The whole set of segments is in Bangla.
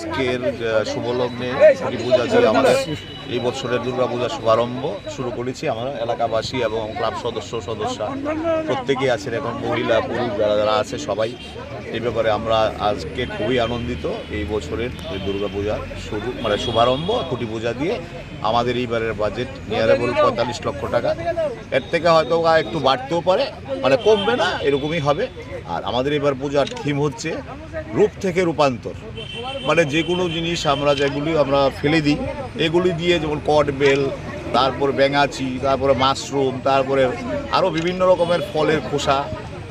আজকের শুভলগ্নে পূজা দিয়ে আমাদের এই বছরের দুর্গাপূজার শুভারম্ভ শুরু করেছি, আমরা এলাকাবাসী এবং ক্লাব সদস্য, সদস্যা প্রত্যেকেই আছেন এখন, মহিলা, পুরুষ যারা যারা আছে সবাই। এই ব্যাপারে আমরা আজকে খুবই আনন্দিত এই বছরের এই দুর্গাপূজার শুরু মানে শুভারম্ভ, খুঁটি পূজা দিয়ে আমাদের এইবারের বাজেট নিয়ারেবল পঁয়তাল্লিশ লক্ষ টাকা। এর থেকে হয়তো একটু বাড়তেও পারে মানে কমবে না, এরকমই হবে। আর আমাদের এবার পূজার থিম হচ্ছে রূপ থেকে রূপান্তর। মানে যে কোনো জিনিস আমরা যেগুলি আমরা ফেলে দিই, এগুলি দিয়ে যেমন কট বেল, তারপর ব্যাঙাচি, তারপরে মাশরুম, তারপরে আরও বিভিন্ন রকমের ফলের খোসা,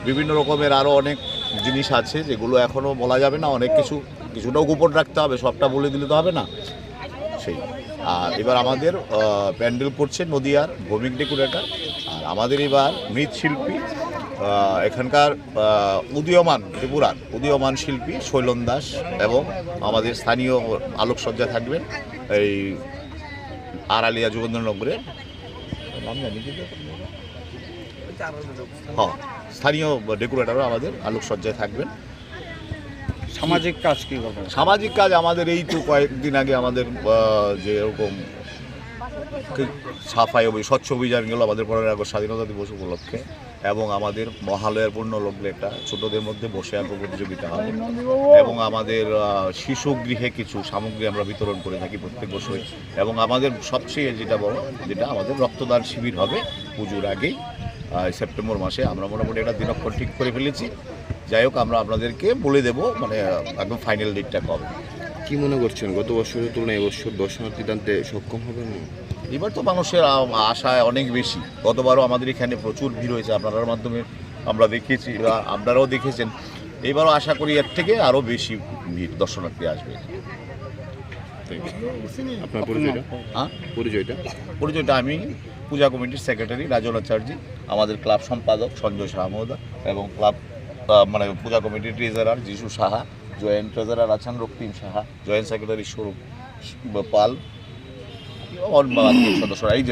বিভিন্ন রকমের আরও অনেক জিনিস আছে যেগুলো এখনও বলা যাবে না, অনেক কিছু, কিছুটাও গোপন রাখতে হবে, সবটা বলে দিলে তো হবে না। সেই, আর এবার আমাদের প্যান্ডেল করছে নদিয়ার ভৌমিক ডেকোরেটর, আর আমাদের এবার মৃৎশিল্পী এখানকার উদীয়মান ত্রিপুরার উদীয়মান শিল্পী শৈলন দাস এবং আমাদের স্থানীয় আলোকসজ্জা থাকবেন এই আড়ালিয়া যোগেন্দ্রনগরের নাম জানি হ্যাঁ স্থানীয় ডেকোরেটরও আমাদের আলোকসজ্জায় থাকবেন। সামাজিক কাজ কী সামাজিক কাজ আমাদের এই তো কয়েকদিন আগে আমাদের যে এরকম সাফাই অভি, স্বচ্ছ অভিযান গেল আমাদের পনেরোই আগস্ট স্বাধীনতা দিবস উপলক্ষে এবং আমাদের মহালয়ার পূর্ণ লগ্নে একটা ছোটদের মধ্যে বসে আঁকো প্রতিযোগিতা হবে এবং আমাদের শিশু গৃহে কিছু সামগ্রী আমরা বিতরণ করে থাকি প্রত্যেক বছরই। এবং আমাদের সবচেয়ে যেটা বড়, যেটা আমাদের রক্তদান শিবির হবে পুজোর আগেই সেপ্টেম্বর মাসে। আমরা মোটামুটি একটা দিনক্ষণ ঠিক করে ফেলেছি। যাই হোক, আমরা আপনাদেরকে বলে দেবো মানে একদম ফাইনাল ডেটটা কবে। কি মনে করছেন? গত বছরের তুলনায় এবছর দর্শনার্থী টানতে সক্ষম হবে না? এবার তো মানুষের আশায় অনেক বেশি। গতবারও আমাদের এখানে প্রচুর ভিড় হয়েছে আপনার মাধ্যমে আমরা দেখেছি আপনারাও দেখেছেন। এবারও আশা করি এর থেকে আরও বেশি ভিড় দর্শনার্থী আসবে। আপনার পরিচয়টা? হ্যাঁ? পরিচয়টা? পরিচয়টা আমি পূজা কমিটির সেক্রেটারি রাজন আচার্য আমাদের ক্লাব সম্পাদক সঞ্জয় সাহা মহোদয় এবং ক্লাব মানে পূজা কমিটির ট্রেজারার যিশু সাহা জয়েন্ট ট্রেজারার আছেন রক্তিম সাহা জয়েন্ট সেক্রেটারি স্বরূপ পাল সদস্যরা এই যে